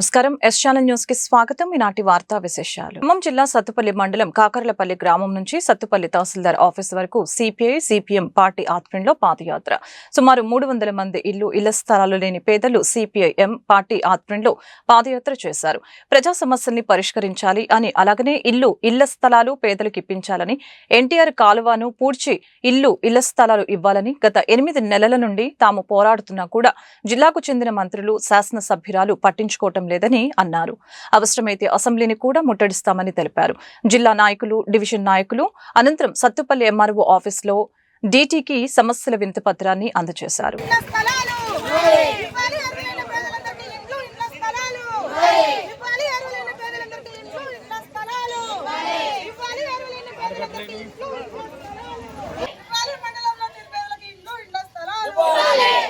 నమస్కారం. S channel న్యూస్కి స్వాగతం. ఈనాటి వార్తా విశేషాలు. ఖమ్మం జిల్లా సత్తుపల్లి మండలం కాకర్లపల్లి గ్రామం నుంచి సత్తుపల్లి తహసీల్దార్ ఆఫీస్ వరకు సిపిఐ సిపిఎం పార్టీ ఆధ్వర్యంలో పాదయాత్ర. సుమారు మూడు వందల మంది ఇల్లు ఇళ్ళ స్థలాలు లేని పేదలు సిపిఐఎం పార్టీ ఆధ్వర్యంలో పాదయాత్ర చేశారు. ప్రజా సమస్యల్ని పరిష్కరించాలి అని అలాగనే ఇల్లు ఇళ్ళ స్థలాలు పేదలకు ఇప్పించాలని ఎన్టీఆర్ కాలువను పూడ్చి ఇల్లు ఇళ్ళ స్థలాలు ఇవ్వాలని గత ఎనిమిది నెలల నుండి తాము పోరాడుతున్నా కూడా జిల్లాకు చెందిన మంత్రులు శాసనసభ్యురాలు పట్టించుకోవటం లేదని అన్నారు. అవసరమైతే అసెంబ్లీని కూడా ముట్టడిస్తామని తెలిపారు. జిల్లా నాయకులు డివిజన్ నాయకులు అనంతరం సత్తుపల్లి ఎంఆర్ఓ ఆఫీస్లో డీటీకి సమస్యల వింత పత్రాన్ని అందజేశారు ఇళ్ళ స్థలాలు ఇవ్వాలి అర్హులైన పేదలందరికీ ఇండ్లు ఇళ్ళ స్థలాలు ఇవ్వాలి అర్హులైన పేదలందరికీ ఇండ్లు ఇళ్ళ స్థలాలు ఇవ్వాలి అర్హులైన పేదలందరికీ ఇండ్లు ఇళ్ళ స్థలాలు ఇవ్వాలి మండలంలో నిరుపేదలకు ఇండ్లు ఇళ్ళ స్థలాలు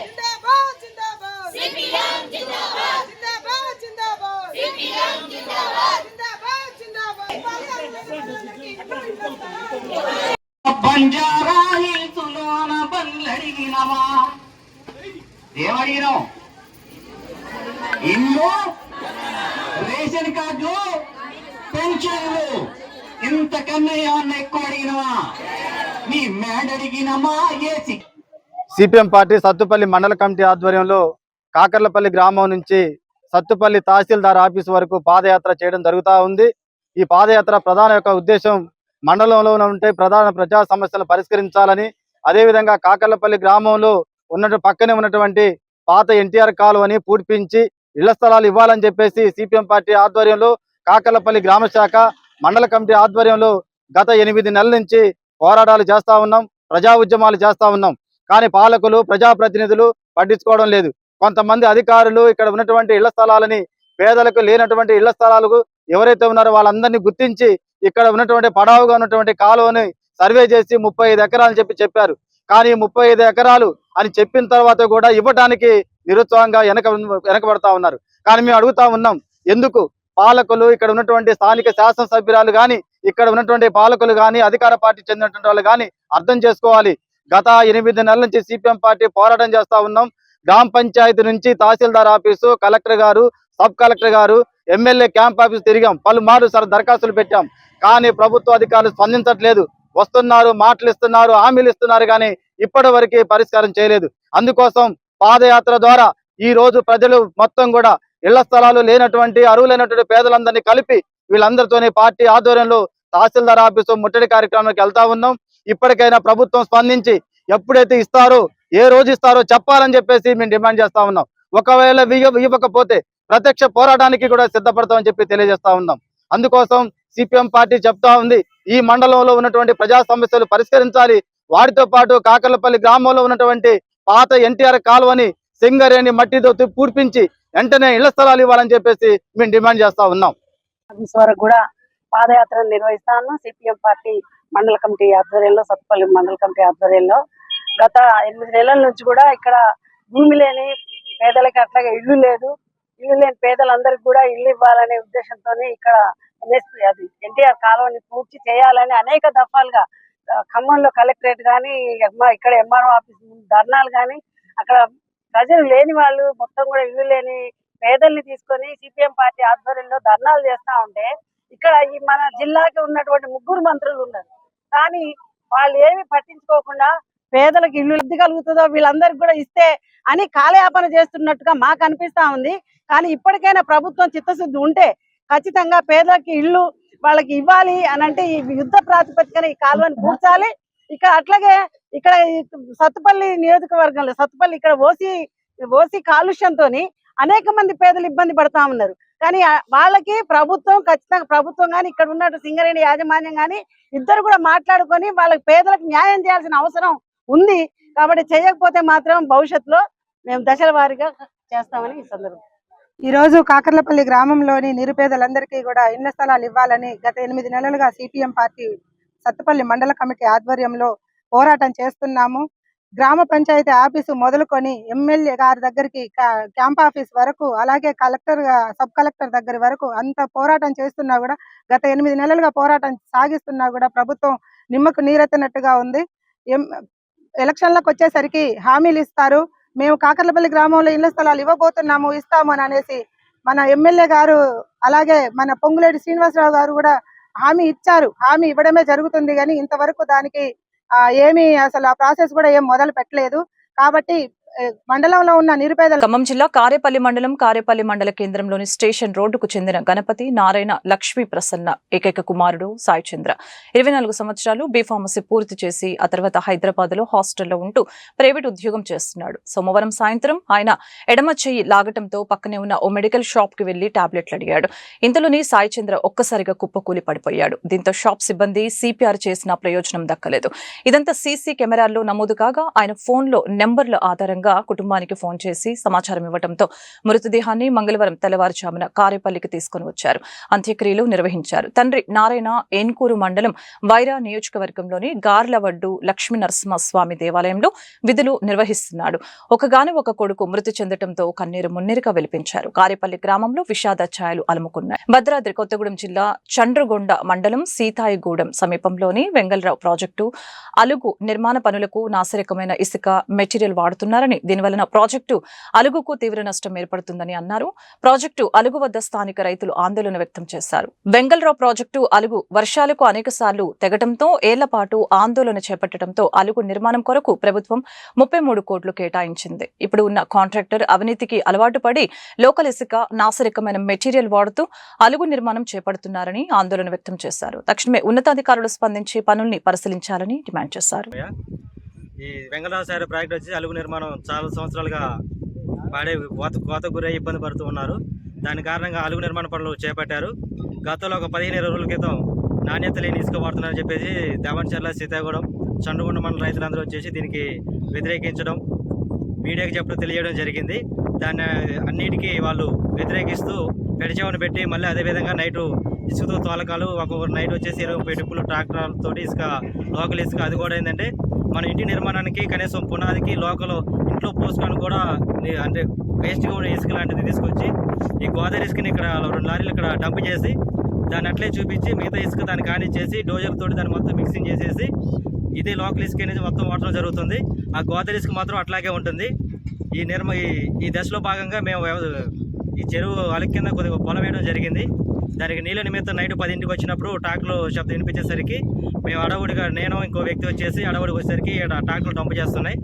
జిందాబాద్ జిందాబాద్ సిపిఎం జిందాబాద్ జిందాబాద్ జిందాబాద్ సిపిఎం జిందాబాద్ జిందాబాద్ జిందాబాద్ ఇవ్వాలి అర్హులైన పేదలందరికీ ఇండ్లు ఇళ్ళ స్థలాలు బంజారాయిల్సులోన బండ్లడిగినవా ఏమడిగినాం ఇల్లు రేషన్ కార్డులు పెన్షన్లు ఇంతకన్నా ఏమన్నా ఎక్కువ అడిగినవా మీ మేడ అడిగినమా ఏసి సిపిఎం పార్టీ సత్తుపల్లి మండల కమిటీ ఆధ్వర్యంలో కాకర్లపల్లి గ్రామం నుంచి సత్తుపల్లి తహసీల్దార్ ఆఫీస్ వరకు పాదయాత్ర చేయడం జరుగుతూ ఉంది. ఈ పాదయాత్ర ప్రధాన యొక్క ఉద్దేశం మండలంలో ఉంటే ప్రధాన ప్రజా సమస్యలను పరిష్కరించాలని. అదేవిధంగా కాకర్లపల్లి గ్రామంలో ఉన్న పక్కనే ఉన్నటువంటి పాత ఎన్టీఆర్ కాలువని పూడ్పించి ఇళ్ళ స్థలాలు ఇవ్వాలని చెప్పేసి సిపిఎం పార్టీ ఆధ్వర్యంలో కాకర్లపల్లి గ్రామ శాఖ మండల కమిటీ ఆధ్వర్యంలో గత ఎనిమిది నెలల నుంచి పోరాటాలు చేస్తా ఉన్నాం ప్రజా ఉద్యమాలు చేస్తా ఉన్నాం. కానీ పాలకులు ప్రజాప్రతినిధులు పట్టించుకోవడం లేదు. కొంతమంది అధికారులు ఇక్కడ ఉన్నటువంటి ఇళ్ళ స్థలాలని పేదలకు లేనటువంటి ఇళ్ళ స్థలాలకు ఎవరైతే ఉన్నారో వాళ్ళందరినీ గుర్తించి ఇక్కడ ఉన్నటువంటి పడావుగా ఉన్నటువంటి కాలువని సర్వే చేసి ముప్పై ఐదు ఎకరాలు చెప్పి చెప్పారు. కానీ ముప్పై ఐదు ఎకరాలు అని చెప్పిన తర్వాత కూడా ఇవ్వటానికి నిరుత్సాహంగా వెనక వెనకబడతా ఉన్నారు. కానీ మేము అడుగుతా ఉన్నాం ఎందుకు? పాలకులు ఇక్కడ ఉన్నటువంటి స్థానిక శాసనసభ్యురాలు కానీ ఇక్కడ ఉన్నటువంటి పాలకులు కానీ అధికార పార్టీ చెందినటువంటి వాళ్ళు కానీ అర్థం చేసుకోవాలి. గత ఎనిమిది నెలల నుంచి సిపిఎం పార్టీ పోరాటం చేస్తా ఉన్నాం. గ్రామ పంచాయతీ నుంచి తహసీల్దార్ ఆఫీసు కలెక్టర్ గారు సబ్ కలెక్టర్ గారు ఎమ్మెల్యే క్యాంప్ ఆఫీస్ తిరిగాం. పలుమార్లు సార్ దరఖాస్తులు పెట్టాం. కానీ ప్రభుత్వ అధికారులు స్పందించట్లేదు. వస్తున్నారు మాటలు ఇస్తున్నారు హామీలు ఇస్తున్నారు కానీ ఇప్పటి వరకు పరిష్కారం చేయలేదు. అందుకోసం పాదయాత్ర ద్వారా ఈ రోజు ప్రజలు మొత్తం కూడా ఇళ్ళ స్థలాలు లేనటువంటి అరువులైనటువంటి పేదలందరినీ కలిపి వీళ్ళందరితోని పార్టీ ఆధ్వర్యంలో తహసీల్దార్ ఆఫీసు ముట్టడి కార్యక్రమానికి వెళ్తా ఉన్నాం. ఇప్పటికైనా ప్రభుత్వం స్పందించి ఎప్పుడైతే ఇస్తారో ఏ రోజు ఇస్తారో చెప్పాలని చెప్పేసి మేము డిమాండ్ చేస్తా ఉన్నాం. ఒకవేళ ఇవ్వకపోతే ప్రత్యక్ష పోరాటానికి కూడా సిద్ధపడతామని చెప్పి తెలియజేస్తా ఉన్నాం. అందుకోసం సిపిఎం పార్టీ చెప్తా ఉంది. ఈ మండలంలో ఉన్నటువంటి ప్రజా సమస్యలు పరిష్కరించాలి. వాటితో పాటు కాకర్లపల్లి గ్రామంలో ఉన్నటువంటి పాత ఎన్టీఆర్ కాలువని సింగరేణి మట్టితో పూర్పించి వెంటనే ఇళ్ళ స్థలాలు ఇవ్వాలని చెప్పేసి మేము డిమాండ్ చేస్తా ఉన్నాం. ఆఫీస్ వరకు కూడా పాదయాత్ర నిర్వహిస్తాను. సిపిఎం పార్టీ మండల కమిటీ ఆధ్వర్యంలో సత్పల్లి మండల కమిటీ ఆధ్వర్యంలో గత ఎనిమిది నెలల నుంచి కూడా ఇక్కడ భూమి లేని పేదలకి అట్లాగే ఇల్లు లేదు. ఇల్లు లేని పేదలందరికీ కూడా ఇల్లు ఇవ్వాలనే ఉద్దేశంతో ఇక్కడ ఎన్ఎస్పీ అది ఎన్టీఆర్ కాలువని పూర్తి చేయాలని అనేక దఫాలుగా ఖమ్మంలో కలెక్టరేట్ కానీ ఇక్కడ ఎంఆర్ఓ ఆఫీస్ ధర్నాలు కానీ అక్కడ ప్రజలు లేని వాళ్ళు మొత్తం కూడా ఇల్లు లేని పేదల్ని తీసుకొని సిపిఎం పార్టీ ఆధ్వర్యంలో ధర్నాలు చేస్తా ఉంటే ఇక్కడ ఈ మన జిల్లాకి ఉన్నటువంటి ముగ్గురు మంత్రులు ఉన్నారు. కానీ వాళ్ళు ఏమి పట్టించుకోకుండా పేదలకు ఇల్లు లబ్ధి కలుగుతుందో వీళ్ళందరికి కూడా ఇస్తే అని కాలయాపన చేస్తున్నట్టుగా మాకు అనిపిస్తా ఉంది. కానీ ఇప్పటికైనా ప్రభుత్వం చిత్తశుద్ధి ఉంటే ఖచ్చితంగా పేదలకి ఇల్లు వాళ్ళకి ఇవ్వాలి అని అంటే ఈ యుద్ధ ప్రాతిపదికన ఈ కాలువని పూడ్చాలి ఇక్కడ అట్లాగే ఇక్కడ సత్తుపల్లి నియోజకవర్గంలో సత్తుపల్లి ఇక్కడ ఓసి ఓసి కాలుష్యంతో అనేక మంది పేదలు ఇబ్బంది పడతా ఉన్నారు. కానీ వాళ్ళకి ప్రభుత్వం ఖచ్చితంగా ప్రభుత్వం కానీ ఇక్కడ ఉన్నట్టు సింగరేణి యాజమాన్యం కానీ ఇద్దరు కూడా మాట్లాడుకొని వాళ్ళకి పేదలకు న్యాయం చేయాల్సిన అవసరం ఉంది. కాబట్టి చేయకపోతే మాత్రం భవిష్యత్తులో మేము దశల వారీగా చేస్తామని ఈ సందర్భం ఈరోజు రోజు కాకర్లపల్లి గ్రామంలోని నిరుపేదలందరికీ కూడా ఇళ్ళ స్థలాలు ఇవ్వాలని గత ఎనిమిది నెలలుగా సిపిఎం పార్టీ సత్తపల్లి మండల కమిటీ ఆధ్వర్యంలో పోరాటం చేస్తున్నాము. గ్రామ పంచాయతీ ఆఫీసు మొదలుకొని ఎమ్మెల్యే గారి దగ్గరికి క్యాంప్ ఆఫీస్ వరకు అలాగే కలెక్టర్ గా- సబ్ కలెక్టర్ దగ్గర వరకు అంత పోరాటం చేస్తున్నా కూడా గత ఎనిమిది నెలలుగా పోరాటం సాగిస్తున్నా కూడా ప్రభుత్వం నిమ్మకు నీరెత్తినట్టుగా ఉంది. ఎం- ఎలక్షన్లకు వచ్చేసరికి హామీలు ఇస్తారు. మేము కాకర్లపల్లి గ్రామంలో ఇళ్ళ స్థలాలు ఇవ్వబోతున్నాము ఇస్తాము అని అనేసి మన ఎమ్మెల్యే గారు అలాగే మన పొంగులేటి శ్రీనివాసరావు గారు కూడా హామీ ఇచ్చారు. హామీ ఇవ్వడమే జరుగుతుంది కానీ ఇంతవరకు దానికి ఏమి అసలు ఆ ప్రాసెస్ కూడా ఏం మొదలు పెట్టలేదు. కాబట్టి మండలంలో ఉన్న నిరుపేద ఖమ్మం జిల్లా కారేపల్లి మండలం కారేపల్లి మండల కేంద్రంలోని స్టేషన్ రోడ్డుకు చెందిన గణపతి నారాయణ లక్ష్మీ ప్రసన్న ఏకైక కుమారుడు సాయి చంద్ర. ఇరవై నాలుగు సంవత్సరాలు బీ ఫార్మసీ పూర్తి చేసి ఆ తర్వాత హైదరాబాద్లో హాస్టల్లో ఉంటూ ప్రైవేట్ ఉద్యోగం చేస్తున్నాడు. సోమవారం సాయంత్రం ఆయన ఎడమ చెయ్యి లాగటంతో పక్కనే ఉన్న ఓ మెడికల్ షాప్కి వెళ్ళి టాబ్లెట్లు అడిగాడు. ఇంతలోని సాయి చంద్ర ఒక్కసారిగా కుప్పకూలి పడిపోయాడు. దీంతో షాప్ సిబ్బంది సిపిఆర్ చేసిన ప్రయోజనం దక్కలేదు. ఇదంతా సీసీ కెమెరాల్లో నమోదు కాగా ఆయన ఫోన్లో నెంబర్ల ఆధారంగా కుటుంబానికి ఫోన్ చేసి సమాచారం ఇవ్వడంతో మృతదేహాన్ని మంగళవారం తెల్లవారుజామున కారేపల్లికి తీసుకుని వచ్చారు. అంత్యక్రియలు నిర్వహించారు. తండ్రి నారాయణ ఏన్కూరు మండలం వైరా నియోజకవర్గంలోని గార్లవడ్డు లక్ష్మీ నరసింహస్వామి దేవాలయంలో విధులు నిర్వహిస్తున్నాడు. ఒకగాని ఒక కొడుకు మృతి చెందడంతో కన్నీరు మున్నీరుగా వెలిపించారు. కారేపల్లి గ్రామంలో విషాద ఛాయలు అలుముకున్నాయి. భద్రాద్రి కొత్తగూడెం జిల్లా చండ్రగొండ మండలం సీతాయిగూడెం సమీపంలోని వెంగళరావు ప్రాజెక్టు అలుగు నిర్మాణ పనులకు నాసిరకమైన ఇసుక మెటీరియల్ వాడుతున్నారని దీనివలన ప్రాజెక్టు అలుగుకు తీవ్ర నష్టం ఏర్పడుతుందని అన్నారు. ప్రాజెక్టు అలుగు వద్ద స్థానిక రైతులు ఆందోళన వ్యక్తం చేశారు. వెంగల్రావు ప్రాజెక్టు అలుగు వర్షాలకు అనేక సార్లు తెగటంతో ఏళ్ళపాటు ఆందోళన చేపట్టడంతో అలుగు నిర్మాణం కొరకు ప్రభుత్వం ముప్పై మూడు కోట్లు కేటాయించింది. ఇప్పుడు ఉన్న కాంట్రాక్టర్ అవినీతికి అలవాటు పడి లోకల్ ఇసుక నాసరికమైన మెటీరియల్ వాడుతూ అలుగు నిర్మాణం చేపడుతున్నారని ఆందోళన వ్యక్తం చేశారు. తక్షణమే ఉన్నతాధికారులు స్పందించి పనుల్ని పరిశీలించాలని డిమాండ్ చేశారు. ఈ వెంకటరావు ప్రాజెక్ట్ వచ్చి అలుగు నిర్మాణం చాలా సంవత్సరాలుగా పాడే కోత కోత గురై ఇబ్బంది పడుతూ ఉన్నారు. దాని కారణంగా అలుగు నిర్మాణ పనులు చేపట్టారు. గతంలో ఒక పదిహేను ఇరవై రోజుల క్రితం నాణ్యత లేని ఇసుక వాడుతున్నారని చెప్పేసి దేవనచర్ల సీతాగూడెం చండుగుండ మండల రైతులందరూ వచ్చేసి దీనికి వ్యతిరేకించడం మీడియాకి చెప్పడం తెలియడం జరిగింది. దాన్ని అన్నిటికీ వాళ్ళు వ్యతిరేకిస్తూ పెడిచేవని పెట్టి మళ్ళీ అదేవిధంగా నైటు ఇసుకతో తోలకాలు ఒక నైట్ వచ్చేసి ఇరవై ముప్పై ట్రాక్టర్లతో ఇసుక లోకల్ ఇసుక. అది కూడా ఏంటంటే మన ఇంటి నిర్మాణానికి కనీసం పునాదికి లోకల్ ఇంట్లో పోసుకొని కూడా అంటే వేస్ట్గా ఉన్న ఇసుక లాంటిది తీసుకొచ్చి ఈ గోదావరి ఇసుకని ఇక్కడ రెండు లారీలు ఇక్కడ డంప్ చేసి దాన్ని అట్లే చూపించి మిగతా ఇసుక దాన్ని కానిచ్చేసి డోజర్ తోటి దాన్ని మొత్తం మిక్సింగ్ చేసేసి ఇదే లోకల్ ఇసుక అనేది మొత్తం వాడటం జరుగుతుంది. ఆ గోదావరి ఇసుక మాత్రం అట్లాగే ఉంటుంది. ఈ నిర్మ ఈ ఈ దశలో భాగంగా మేము ఈ చెరువు అలుగు కింద కొద్దిగా పొలం వేయడం జరిగింది. దానికి నీళ్ళ నిమిత్తం నైట్ పదింటికి వచ్చినప్పుడు ట్రాక్టర్లు శబ్దం వినిపించేసరికి మేము అడవుడిగా నేను ఇంకో వ్యక్తి వచ్చేసి అడవుడికి వచ్చేసరికి ఇక్కడ ట్రాక్టర్లు డంప్ చేస్తున్నాయి.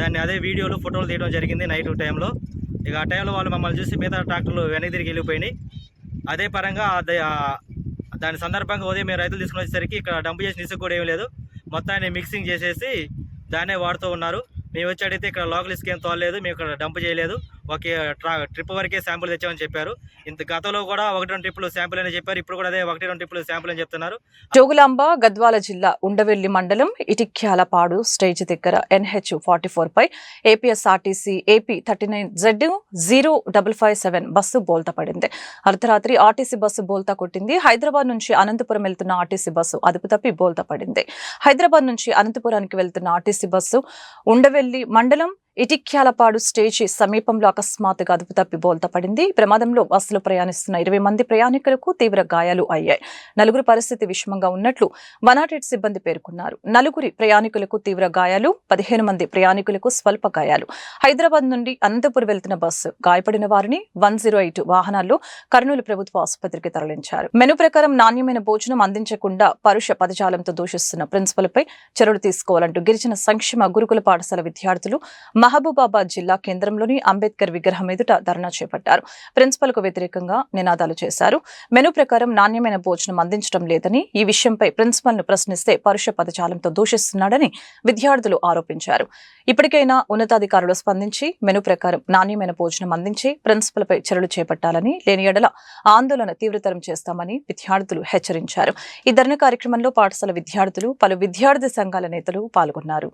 దాన్ని అదే వీడియోలు ఫోటోలు తీయడం జరిగింది నైట్ టైంలో. ఇక ఆ టైంలో వాళ్ళు మమ్మల్ని చూసి మిగతా ట్రాక్టర్లు వెనక్కి తిరిగి వెళ్ళిపోయినాయి. అదే పరంగా దాని సందర్భంగా ఉదయం మేము రైతులు తీసుకుని వచ్చేసరికి ఇక్కడ డంప్ చేసి ఇసుక కూడా ఏమీ లేదు. మొత్తాన్ని మిక్సింగ్ చేసేసి దాన్నే వాడుతూ ఉన్నారు. మేము వచ్చి అడిగితే ఇక్కడ లోకల్ ఇసుక ఏం తోలలేదు మేము ఇక్కడ డంప్ చేయలేదు. ఒక ట్రా ట్రిప్ వరకే శాంపుల్ తెచ్చామని చెప్పారు. ఇంత గతంలో కూడా ఒకటి రెండు ట్రిప్పులు శాంపుల్ అని చెప్పారు. ఇప్పుడు కూడా అదే ఒకటి రెండు ట్రిప్పులు శాంపుల్ అని చెప్తున్నారు. జోగులాంబ గద్వాల జిల్లా ఉండవెల్లి మండలం ఇటిక్యాలపాడు స్టేజ్ దగ్గర ఎన్హెచ్ ఫార్టీ ఫోర్ పై APSRTC AP thirty nine Z zero double five seven bus బోల్తా పడింది. అర్ధరాత్రి ఆర్టీసీ బస్సు బోల్తా కొట్టింది. హైదరాబాద్ నుంచి అనంతపురం వెళ్తున్న ఆర్టీసీ బస్సు అదుపు తప్పి బోల్తా పడింది. హైదరాబాద్ నుంచి అనంతపురానికి వెళ్తున్న ఆర్టీసీ బస్సు ఉండవెల్లి మండలం ఇటిక్యాలపాడు స్టేజి సమీపంలో అకస్మాత్తుగా అదుపు తప్పి బోల్తా పడింది. ప్రమాదంలో బస్సులో ప్రయాణిస్తున్న ఇరవై మంది ప్రయాణికులకు తీవ్ర గాయాలు అయ్యాయి. నలుగురు పరిస్థితి విషమంగా ఉన్నట్లు వనాటెడ్ సిబ్బంది పేర్కొన్నారు. నలుగురి ప్రయాణికులకు తీవ్ర గాయాలు పదిహేను మంది ప్రయాణికులకు స్వల్ప గాయాలు. హైదరాబాద్ నుండి అనంతపురం వెళ్తున్న బస్సు గాయపడిన వారిని వన్ జీరో ఎయిట్ వాహనాల్లో కర్నూలు ప్రభుత్వ ఆసుపత్రికి తరలించారు. మెను ప్రకారం నాణ్యమైన భోజనం అందించకుండా పరుష పదజాలంతో దూషిస్తున్న ప్రిన్సిపల్ పై చర్యలు తీసుకోవాలంటూ గిరిజన సంక్షేమ గురుకుల పాఠశాల విద్యార్థులు మహబూబాబాద్ జిల్లా కేంద్రంలోని అంబేద్కర్ విగ్రహం ఎదుట ధర్నా చేపట్టారు. ప్రిన్సిపల్కు వ్యతిరేకంగా నినాదాలు చేశారు. మెను ప్రకారం నాణ్యమైన భోజనం అందించడం లేదని ఈ విషయంపై ప్రిన్సిపల్ను ప్రశ్నిస్తే పరుష పదజాలంతో దూషిస్తున్నాడని విద్యార్థులు ఆరోపించారు. ఇప్పటికైనా ఉన్నతాధికారులు స్పందించి మెను ప్రకారం నాణ్యమైన భోజనం అందించి ప్రిన్సిపల్ పై చర్యలు చేపట్టాలని లేని ఎడల ఆందోళన తీవ్రతరం చేస్తామని విద్యార్థులు హెచ్చరించారు. ఈ ధర్నా కార్యక్రమంలో పాఠశాల విద్యార్థులు పలు విద్యార్థి సంఘాల నేతలు పాల్గొన్నారు.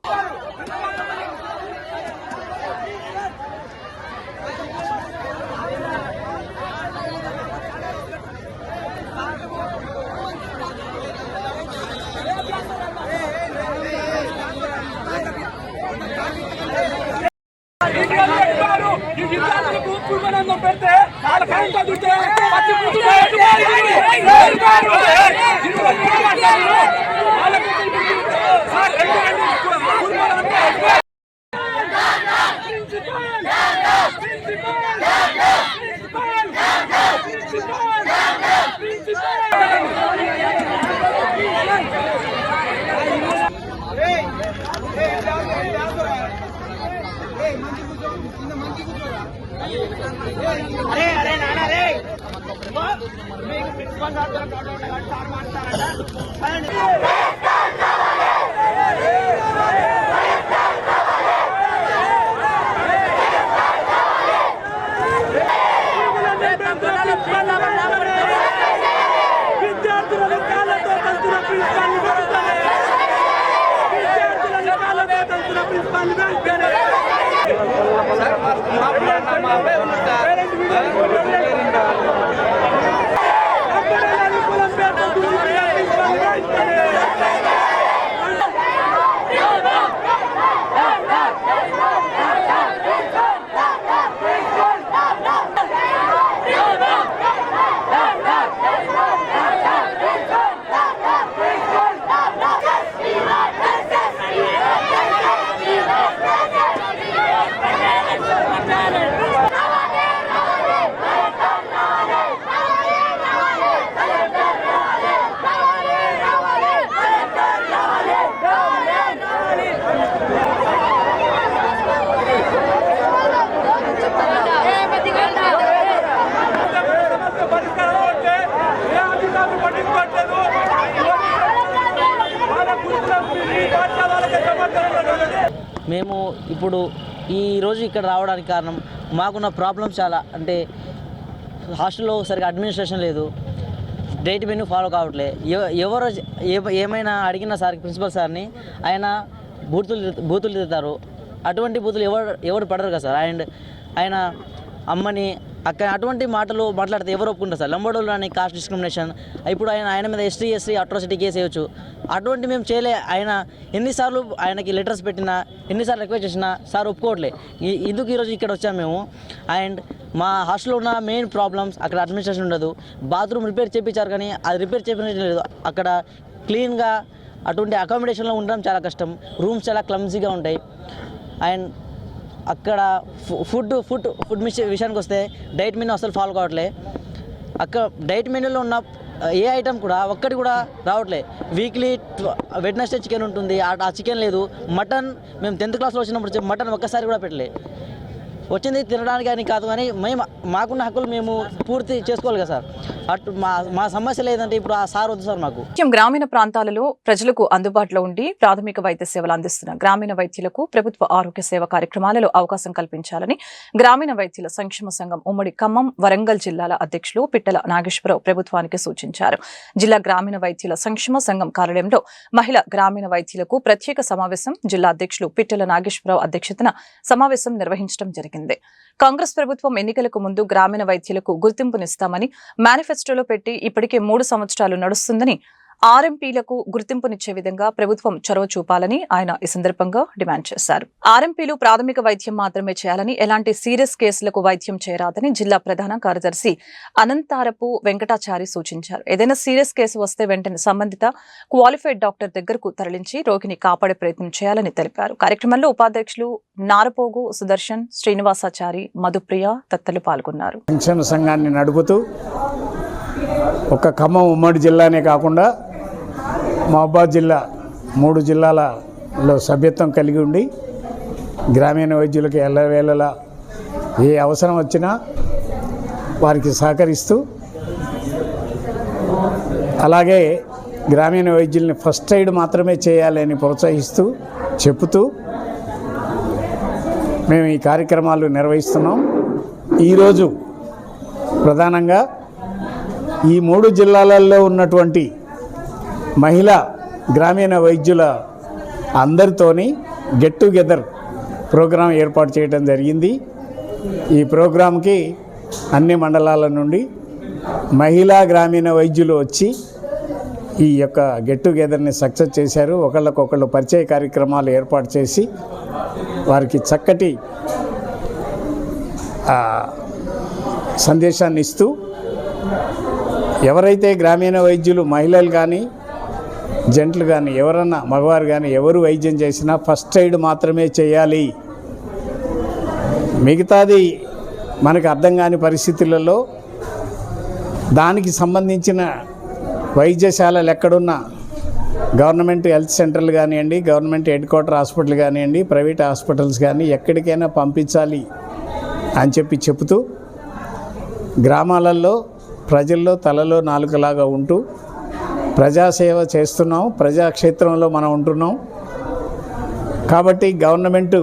అరే అరే నాన్న రే మీకు ప్రిన్సిపల్ సార్ సార్ మాట్లాడారా అక్కడే కులం పేరుతో దూరుతున్న ప్రిన్సిపాల్ వెంటనే సమస్య పరిష్కారం అంటే ఏ అధికారులు పట్టించుకోవట్లేదు వాళ్ళ గురుకులం ఈ పాఠశాలలకే సమాచారం లేదు మేము ఇప్పుడు ఈరోజు ఇక్కడ రావడానికి కారణం మాకున్న ప్రాబ్లమ్స్ చాలా. అంటే హాస్టల్లో సరిగా అడ్మినిస్ట్రేషన్ లేదు. డేట్ మెనూ ఫాలో కావట్లే. ఎవరు ఏ- ఏమైనా అడిగిన సార్ ప్రిన్సిపల్ సార్ని ఆయన బూతులు బూతులు తిడతారు. అటువంటి బూతులు ఎవరు ఎవరు పడరు కదా సార్. అండ్ ఆయన అమ్మని అక్కడ అటువంటి మాటలు మాట్లాడితే ఎవరు ఒప్పుకుంటారు సార్? లంబడోళ్ళు అని కాస్ట్ డిస్క్రిమినేషన్ ఇప్పుడు ఆయన ఆయన మీద ఎస్టీ ఎస్సీ అట్రాసిటీ కేసు వేయచ్చు అటువంటి మేము చేయలే. ఆయన ఎన్నిసార్లు ఆయనకి లెటర్స్ పెట్టినా ఎన్నిసార్లు రిక్వెస్ట్ చేసినా సార్ ఒప్పుకోవట్లే. ఈ- ఇందుకు ఈరోజు ఇక్కడ వచ్చాము మేము. అండ్ మా హాస్టల్లో ఉన్న మెయిన్ ప్రాబ్లమ్స్ అక్కడ అడ్మినిస్ట్రేషన్ ఉండదు. బాత్రూమ్ రిపేర్ చేయించారు కానీ అది రిపేర్ చేయించడం లేదు. అక్కడ క్లీన్గా అటువంటి అకామిడేషన్లో ఉండడం చాలా కష్టం. రూమ్స్ చాలా క్లమ్జీగా ఉంటాయి. అండ్ అక్కడ ఫు- ఫుడ్ ఫుడ్ ఫుడ్ మిష విషయానికి వస్తే డైట్ మెనూ అసలు ఫాలో కావట్లే. అక్కడ డైట్ మెనూలో ఉన్న ఏ ఐటెం కూడా ఒక్కటి కూడా రావట్లే. వీక్లీ వెడ్నెస్డే చికెన్ ఉంటుంది ఆ చికెన్ లేదు. మటన్ మేము టెన్త్ క్లాస్లో వచ్చినప్పుడు మటన్ ఒక్కసారి కూడా పెట్టలే. వచ్చింది తినడానికి అని కాదు కానీ మేము మాకున్న హక్కులు మేము పూర్తి చేసుకోవాలి కదా సార్. అటు మా మా సమస్య లేదంటే ఇప్పుడు ఆ సార్ వద్దు సార్ మాకు. ముఖ్యం గ్రామీణ ప్రాంతాలలో ప్రజలకు అందుబాటులో ఉండి ప్రాథమిక వైద్య సేవలు అందిస్తున్న గ్రామీణ వైద్యులకు ప్రభుత్వ ఆరోగ్య సేవ కార్యక్రమాలలో అవకాశం కల్పించాలని గ్రామీణ వైద్యుల సంక్షేమ సంఘం ఉమ్మడి ఖమ్మం వరంగల్ జిల్లాల అధ్యక్షులు పిట్టల నాగేశ్వరరావు ప్రభుత్వానికి సూచించారు. జిల్లా గ్రామీణ వైద్యుల సంక్షేమ సంఘం కార్యాలయంలో మహిళా గ్రామీణ వైద్యులకు ప్రత్యేక సమావేశం జిల్లా అధ్యక్షులు పిట్టల నాగేశ్వరరావు అధ్యక్షతన సమావేశం నిర్వహించడం జరిగింది. కాంగ్రెస్ ప్రభుత్వం ఎన్నికలకు ముందు గ్రామీణ వైద్యులకు గుర్తింపునిస్తామని మేనిఫెస్టోలో పెట్టి ఇప్పటికే మూడు సంవత్సరాలు నడుస్తుందని ఆర్ఎంపీలకు గుర్తింపునిచ్చే విధంగా ప్రభుత్వం చొరవ చూపాలని ఆయన ఈ సందర్భంగా డిమాండ్ చేశారు. ఆర్ఎంపీలు ప్రాథమిక వైద్యం మాత్రమే చేయాలని ఎలాంటి సీరియస్ కేసులకు వైద్యం చేయరాదని జిల్లా ప్రధాన కార్యదర్శి అనంతారపు వెంకటాచారి సూచించారు. ఏదైనా సీరియస్ కేసు వస్తే వెంటనే సంబంధిత క్వాలిఫైడ్ డాక్టర్ దగ్గరకు తరలించి రోగిని కాపాడే ప్రయత్నం చేయాలని తెలిపారు. కార్యక్రమంలో ఉపాధ్యక్షులు నారపోగు సుదర్శన్ శ్రీనివాసాచారి మధుప్రియ తత్తలు పాల్గొన్నారు. సంఘాన్ని నడుపుతూ ఒక ఖమ్మం ఉమ్మడి జిల్లానే కాకుండా మహబాద్ జిల్లా మూడు జిల్లాలలో సభ్యత్వం కలిగి ఉండి గ్రామీణ వైద్యులకు ఎల్లవేళలా ఏ అవసరం వచ్చినా వారికి సహకరిస్తూ అలాగే గ్రామీణ వైద్యుల్ని ఫస్ట్ ఎయిడ్ మాత్రమే చేయాలని ప్రోత్సహిస్తూ చెబుతూ మేము ఈ కార్యక్రమాలు నిర్వహిస్తున్నాం. ఈరోజు ప్రధానంగా ఈ మూడు జిల్లాలలో ఉన్నటువంటి మహిళా గ్రామీణ వైద్యుల అందరితోని గెట్ టుగెదర్ ప్రోగ్రాం ఏర్పాటు చేయడం జరిగింది. ఈ ప్రోగ్రాంకి అన్ని మండలాల నుండి మహిళా గ్రామీణ వైద్యులు వచ్చి ఈ యొక్క గెట్ టుగెదర్ని సక్సెస్ చేశారు. ఒకళ్ళకొకళ్ళు పరిచయ కార్యక్రమాలు ఏర్పాటు చేసి వారికి చక్కటి సందేశాన్ని ఇస్తూ ఎవరైతే గ్రామీణ వైద్యులు మహిళలు కానీ జంట్లు కానీ ఎవరన్నా మగవారు కానీ ఎవరు వైద్యం చేసినా ఫస్ట్ ఎయిడ్ మాత్రమే చేయాలి. మిగతాది మనకు అర్థం కాని పరిస్థితులలో దానికి సంబంధించిన వైద్యశాలలు ఎక్కడున్నా గవర్నమెంట్ హెల్త్ సెంటర్లు కానివ్వండి గవర్నమెంట్ హెడ్ క్వార్టర్ హాస్పిటల్ కానివ్వండి ప్రైవేట్ హాస్పిటల్స్ కానీ ఎక్కడికైనా పంపించాలి అని చెప్పి చెబుతూ గ్రామాలలో ప్రజల్లో తలలో నాలుకలాగా ఉంటూ ప్రజాసేవ చేస్తున్నాం ప్రజాక్షేత్రంలో మనం ఉంటున్నాం. కాబట్టి గవర్నమెంటు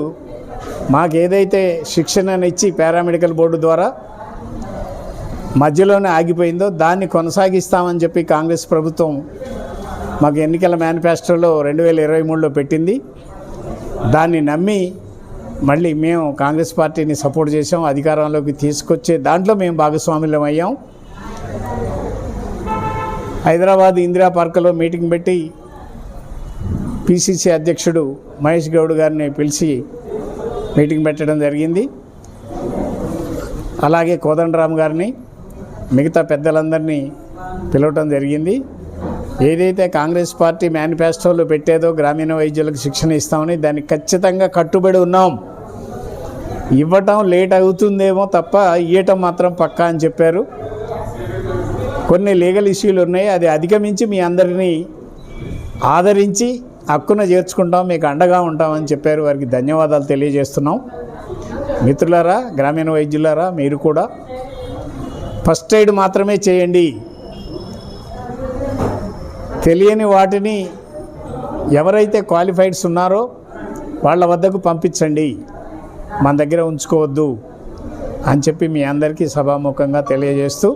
మాకు ఏదైతే శిక్షణనిచ్చి పారామెడికల్ బోర్డు ద్వారా మధ్యలోనే ఆగిపోయిందో దాన్ని కొనసాగిస్తామని చెప్పి కాంగ్రెస్ ప్రభుత్వం మాకు ఎన్నికల మేనిఫెస్టోలో రెండు వేల ఇరవై మూడులో పెట్టింది. దాన్ని నమ్మి మళ్ళీ మేము కాంగ్రెస్ పార్టీని సపోర్ట్ చేసాం అధికారంలోకి తీసుకొచ్చే దాంట్లో మేము భాగస్వాములం అయ్యాం. హైదరాబాద్ ఇందిరా పార్కులో మీటింగ్ పెట్టి పిసిసి అధ్యక్షుడు మహేష్ గౌడ్ గారిని పిలిచి మీటింగ్ పెట్టడం జరిగింది. అలాగే కోదండరామ్ గారిని మిగతా పెద్దలందరినీ పిలవటం జరిగింది. ఏదైతే కాంగ్రెస్ పార్టీ మేనిఫెస్టోలో పెట్టేదో గ్రామీణ వైద్యులకు శిక్షణ ఇస్తామని దానికి ఖచ్చితంగా కట్టుబడి ఉన్నాం. ఇవ్వటం లేట్ అవుతుందేమో తప్ప ఇవ్వటం మాత్రం పక్కా అని చెప్పారు. కొన్ని లీగల్ ఇష్యూలు ఉన్నాయి. అది అధిగమించి మీ అందరినీ ఆదరించి హక్కున చేర్చుకుంటాం. మీకు అండగా ఉంటామని చెప్పారు. వారికి ధన్యవాదాలు తెలియజేస్తున్నాం. మిత్రులారా గ్రామీణ వైద్యులారా మీరు కూడా ఫస్ట్ ఎయిడ్ మాత్రమే చేయండి. తెలియని వాటిని ఎవరైతే క్వాలిఫైడ్స్ ఉన్నారో వాళ్ళ వద్దకు పంపించండి. మన దగ్గర ఉంచుకోవద్దు అని చెప్పి మీ అందరికీ సభాముఖంగా తెలియజేస్తూ